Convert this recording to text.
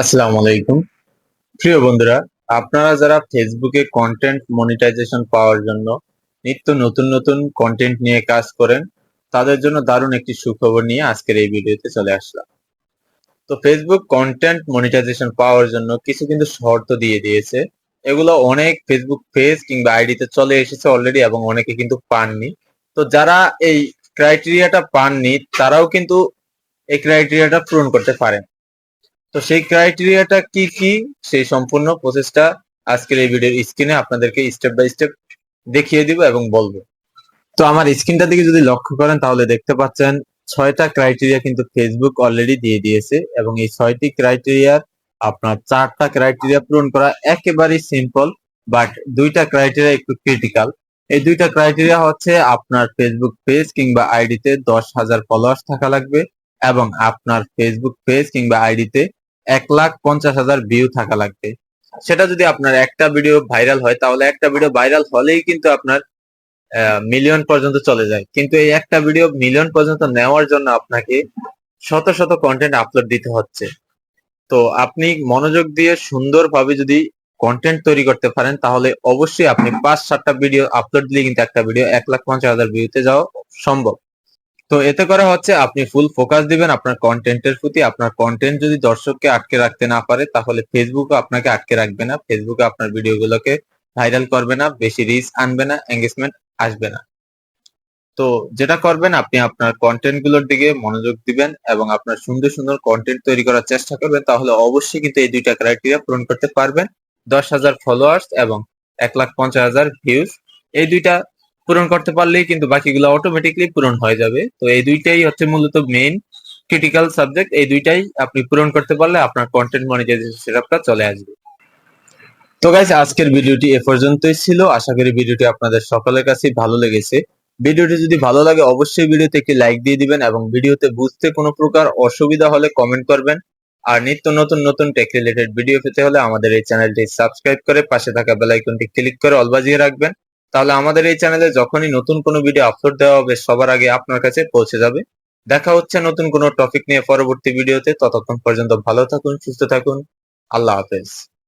আসসালামু আলাইকুম। প্রিয় বন্ধুরা, আপনারা যারা ফেসবুকে কন্টেন্ট মনিটাইজেশন পাওয়ার জন্য নিত্য নতুন নতুন কন্টেন্ট নিয়ে কাজ করেন, তাদের জন্য দারুণ একটি সুখবর নিয়ে আজকের এই ভিডিওতে চলে আসলাম। তো ফেসবুক কন্টেন্ট মনিটাইজেশন পাওয়ার জন্য কিছু কিন্তু শর্ত দিয়ে দিয়েছে। এগুলো অনেক ফেসবুক পেজ কিংবা আইডিতে চলে এসেছে অলরেডি এবং অনেকে কিন্তু পাননি। তো যারা এই ক্রাইটেরিয়াটা পাননি, তারাও কিন্তু এই ক্রাইটেরিয়াটা পূরণ করতে পারেন। তো সেই ক্রাইটেরিয়াটা কি কি? সেই সম্পূর্ণ প্রসেসটা আজকের এই ভিডিওর স্ক্রিনে আপনাদেরকে স্টেপ বাই স্টেপ দেখিয়ে দিব এবং বলব। তো আমার স্ক্রিনটা দিকে যদি লক্ষ্য করেন, তাহলে দেখতে পাচ্ছেন ছয়টা ক্রাইটেরিয়া কিন্তু ফেসবুক অলরেডি দিয়ে দিয়েছে এবং এই ছয়টি ক্রাইটেরিয়ার আপনার চারটা ক্রাইটেরিয়া পূরণ করা একেবারেই সিম্পল বাট দুইটা ক্রাইটেরিয়া একটু ক্রিটিক্যাল এই দুইটা ক্রাইটেরিয়া হচ্ছে আপনার ফেসবুক পেজ কিংবা আইডিতে দশ হাজার ফলোয়ার্স থাকা লাগবে এবং আপনার ফেসবুক পেজ কিংবা আইডিতে এক লাখ পঞ্চাশ হাজার ভিউ থাকা লাগবে। সেটা যদি আপনার একটা ভিডিও ভাইরাল হয়, তাহলে একটা ভিডিও ভাইরাল হলেই কিন্তু আপনার মিলিয়ন পর্যন্ত চলে যায়। কিন্তু এই একটা ভিডিও মিলিয়ন পর্যন্ত নেওয়ার জন্য আপনাকে শত শত কন্টেন্ট আপলোড দিতে হচ্ছে। তো আপনি মনোযোগ দিয়ে সুন্দরভাবে যদি কন্টেন্ট তৈরি করতে পারেন, তাহলে অবশ্যই আপনি পাঁচ সাতটা ভিডিও আপলোড দিলে কিন্তু একটা ভিডিও এক লাখ পঞ্চাশ হাজার ভিউতে যাওয়া সম্ভব। তো এতে করে হচ্ছে আপনি ফুল ফোকাস দিবেন আপনার কন্টেন্টের প্রতি। আপনার কন্টেন্ট যদি দর্শককে আটকে রাখতে না পারে, তাহলে ফেসবুকও আপনাকে আটকে রাখবে না। ফেসবুকে আপনার ভিডিওগুলোকে ভাইরাল করবে না, বেশি রিচ আনবে না এঙ্গেজমেন্ট আসবে না। তো যেটা করবেন, আপনি আপনার কন্টেন্টগুলোর দিকে মনোযোগ দিবেন এবং আপনার সুন্দর সুন্দর কন্টেন্ট তৈরি করার চেষ্টা করবেন, তাহলে অবশ্যই কিন্তু এই দুইটা ক্রাইটেরিয়া পূরণ করতে পারবেন। দশ হাজার ফলোয়ার্স এবং এক লাখ পঞ্চাশ হাজার ভিউজ এই দুইটা পূরণ করতে পারলেই কিন্তু বাকিগুলো অটোমেটিকলি পূরণ হয়ে যাবে। তো এই দুইটাই হচ্ছে মূলত মেইন ক্রিটিক্যাল সাবজেক্ট এই দুইটাই আপনি পূরণ করতে পারলে আপনার কন্টেন্ট মনিটাইজেশন সেটআপটা চলে আসবে। তো গাইস আজকের ভিডিওটি এ পর্যন্তই ছিল। আশা করি ভিডিওটি আপনাদের সকলের কাছে ভালো লেগেছে। ভিডিওটি যদি ভালো লাগে, অবশ্যই ভিডিওতে একটি লাইক দিয়ে দিবেন এবং ভিডিওতে বুঝতে কোনো প্রকার অসুবিধা হলে কমেন্ট করবেন। আর নিত্য নতুন নতুন টেক রিলেটেড ভিডিও পেতে হলে আমাদের এই চ্যানেলটি সাবস্ক্রাইব করে পাশে থাকা বেল আইকনটি ক্লিক করে অল বাজিয়ে রাখবেন। তাহলে আমাদের এই চ্যানেলে যখনই নতুন কোনো ভিডিও আপলোড দেওয়া হবে, সবার আগে আপনার কাছে পৌঁছে যাবে। দেখা হচ্ছে নতুন কোনো টপিক নিয়ে পরবর্তী ভিডিওতে ততক্ষণ পর্যন্ত ভালো থাকুন, সুস্থ থাকুন। আল্লাহ হাফেজ।